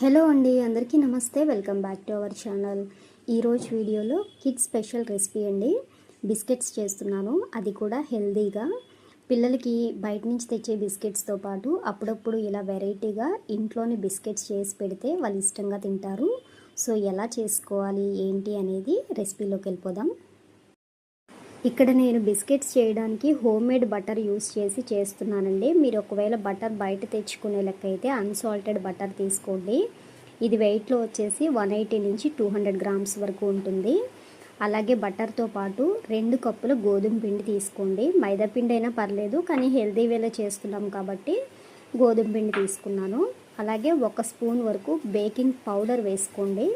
Hello అండి అందరికీ నమస్తే. Welcome back to our channel. ఈరోజు వీడియోలో కిడ్స్ స్పెషల్ రెసిపీ అండి. బిస్కెట్స్ చేస్తున్నాను. అది కూడా హెల్దీగా. పిల్లలకి బయట నుంచి తెచ్చే బిస్కెట్స్తో పాటు అప్పుడప్పుడు ఇలా వెరైటీగా ఇంట్లోని బిస్కెట్స్ చేసి పెడితే వాళ్ళు ఇష్టంగా తింటారు. సో ఎలా చేసుకోవాలి ఏంటి అనేది రెసిపీలోకి వెళ్ళిపోదాం. ఇక్కడ నేను బిస్కెట్స్ చేయడానికి హోమ్ మేడ్ బటర్ యూస్ చేసి చేస్తున్నానండి. మీరు ఒకవేళ బటర్ బయట తెచ్చుకునే లెక్క అయితే అన్సాల్టెడ్ బటర్ తీసుకోండి. ఇది వెయిట్లో వచ్చేసి వన్ ఎయిటీ నుంచి టూ హండ్రెడ్ గ్రామ్స్ వరకు ఉంటుంది. అలాగే బటర్తో పాటు రెండు కప్పుల గోధుమ పిండి తీసుకోండి. మైదా పిండి అయినా పర్లేదు కానీ హెల్దీ వేలో చేస్తున్నాం కాబట్టి గోధుమ పిండి తీసుకున్నాను. అలాగే ఒక స్పూన్ వరకు బేకింగ్ పౌడర్ వేసుకోండి.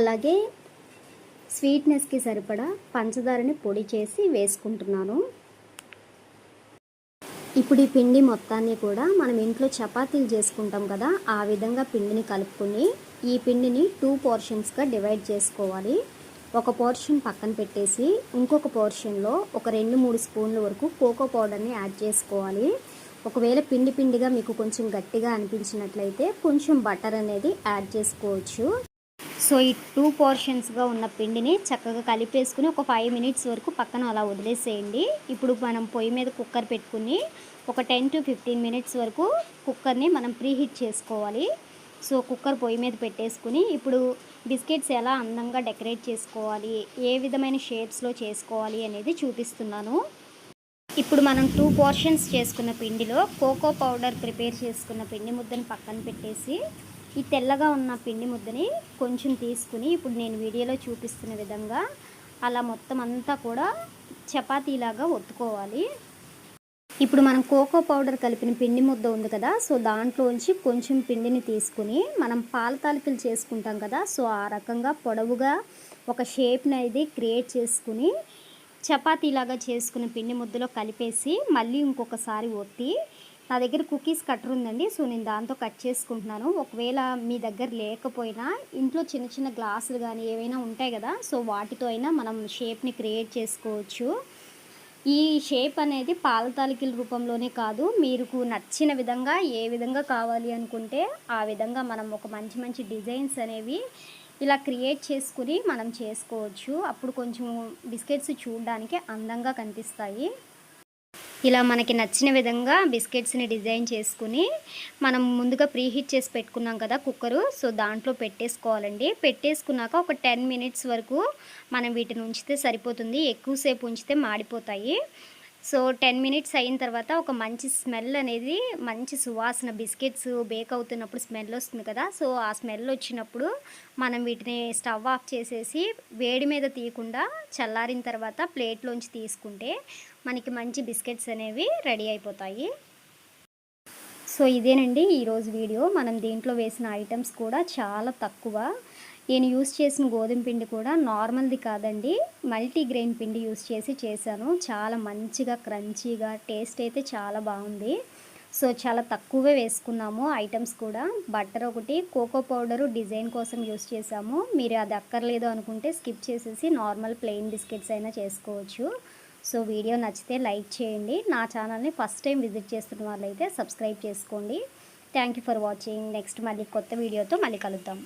అలాగే స్వీట్నెస్కి సరిపడా పంచదారని పొడి చేసి వేసుకుంటున్నాను. ఇప్పుడు ఈ పిండి మొత్తాన్ని కూడా మనం ఇంట్లో చపాతీలు చేసుకుంటాం కదా ఆ విధంగా పిండిని కలుపుకొని ఈ పిండిని టూ పోర్షన్స్గా డివైడ్ చేసుకోవాలి. ఒక పోర్షన్ పక్కన పెట్టేసి ఇంకొక పోర్షన్లో ఒక రెండు మూడు స్పూన్ల వరకు కోకో పౌడర్ని యాడ్ చేసుకోవాలి. ఒకవేళ పిండి పిండిగా మీకు కొంచెం గట్టిగా అనిపించినట్లయితే కొంచెం బటర్ అనేది యాడ్ చేసుకోవచ్చు. సో ఈ టూ పోర్షన్స్గా ఉన్న పిండిని చక్కగా కలిపేసుకుని ఒక ఫైవ్ మినిట్స్ వరకు పక్కన అలా వదిలేసేయండి. ఇప్పుడు మనం పొయ్యి మీద కుక్కర్ పెట్టుకుని ఒక టెన్ టు ఫిఫ్టీన్ మినిట్స్ వరకు కుక్కర్ని మనం ప్రీహీట్ చేసుకోవాలి. సో కుక్కర్ పొయ్యి మీద పెట్టేసుకుని ఇప్పుడు బిస్కెట్స్ ఎలా అందంగా డెకరేట్ చేసుకోవాలి ఏ విధమైన షేప్స్లో చేసుకోవాలి అనేది చూపిస్తున్నాను. ఇప్పుడు మనం టూ పోర్షన్స్ చేసుకున్న పిండిలో కోకో పౌడర్ ప్రిపేర్ చేసుకున్న పిండి ముద్దను పక్కన పెట్టేసి ఈ తెల్లగా ఉన్న పిండి ముద్దని కొంచెం తీసుకుని ఇప్పుడు నేను వీడియోలో చూపిస్తున్న విధంగా అలా మొత్తం అంతా కూడా చపాతీలాగా ఒత్తుకోవాలి. ఇప్పుడు మనం కోకో పౌడర్ కలిపిన పిండి ముద్ద ఉంది కదా సో దాంట్లోంచి కొంచెం పిండిని తీసుకుని మనం పాల తాలికలు చేసుకుంటాం కదా సో ఆ రకంగా పొడవుగా ఒక షేప్ని అనేది క్రియేట్ చేసుకుని చపాతీలాగా చేసుకున్న పిండి ముద్దలో కలిపేసి మళ్ళీ ఇంకొకసారి ఒత్తి నా దగ్గర కుకీస్ కట్టర్ ఉందండి. సో నేను దాంతో కట్ చేసుకుంటున్నాను. ఒకవేళ మీ దగ్గర లేకపోయినా ఇంట్లో చిన్న చిన్న గ్లాసులు కానీ ఏవైనా ఉంటాయి కదా సో వాటితో అయినా మనం షేప్ని క్రియేట్ చేసుకోవచ్చు. ఈ షేప్ అనేది పాల తాలికల రూపంలోనే కాదు మీకు నచ్చిన విధంగా ఏ విధంగా కావాలి అనుకుంటే ఆ విధంగా మనం ఒక మంచి మంచి డిజైన్స్ అనేవి ఇలా క్రియేట్ చేసుకుని మనం చేసుకోవచ్చు. అప్పుడు కొంచెం బిస్కెట్స్ చూడడానికి అందంగా కనిపిస్తాయి. ఇలా మనకి నచ్చిన విధంగా బిస్కెట్స్ని డిజైన్ చేసుకుని మనం ముందుగా ప్రీహీట్ చేసి పెట్టుకున్నాం కదా కుక్కరు సో దాంట్లో పెట్టేసుకోవాలండి. పెట్టేసుకున్నాక ఒక టెన్ మినిట్స్ వరకు మనం వీటిని ఉంచితే సరిపోతుంది ఎక్కువసేపు ఉంచితే మాడిపోతాయి. సో టెన్ మినిట్స్ అయిన తర్వాత ఒక మంచి స్మెల్ అనేది మంచి సువాసన బిస్కెట్స్ బేక్ అవుతున్నప్పుడు స్మెల్ వస్తుంది కదా. సో ఆ స్మెల్ వచ్చినప్పుడు మనం వీటిని స్టవ్ ఆఫ్ చేసేసి వేడి మీద తీయకుండా చల్లారిన తర్వాత ప్లేట్లోంచి తీసుకుంటే మనకి మంచి బిస్కెట్స్ అనేవి రెడీ అయిపోతాయి. సో ఇదేనండి ఈరోజు వీడియో. మనం దీంట్లో వేసిన ఐటమ్స్ కూడా చాలా తక్కువ. నేను యూస్ చేసిన గోధుమ పిండి కూడా నార్మల్ది కాదండి. మల్టీగ్రెయిన్ పిండి యూస్ చేసి చేశాను. చాలా మంచిగా క్రంచీగా టేస్ట్ అయితే చాలా బాగుంది. సో చాలా తక్కువే వేసుకున్నాము ఐటమ్స్ కూడా. బట్టర్ ఒకటి కోకో పౌడరు డిజైన్ కోసం యూస్ చేసాము మీరు అది అక్కర్లేదు అనుకుంటే స్కిప్ చేసేసి నార్మల్ ప్లెయిన్ బిస్కెట్స్ అయినా చేసుకోవచ్చు. సో వీడియో నచ్చితే లైక్ చేయండి. నా ఛానల్ని ఫస్ట్ టైం విజిట్ చేస్తున్న వాళ్ళైతే సబ్స్క్రైబ్ చేసుకోండి. Thank for watching. నెక్స్ట్ మళ్ళీ కొత్త వీడియోతో మళ్ళీ కలుద్దాం.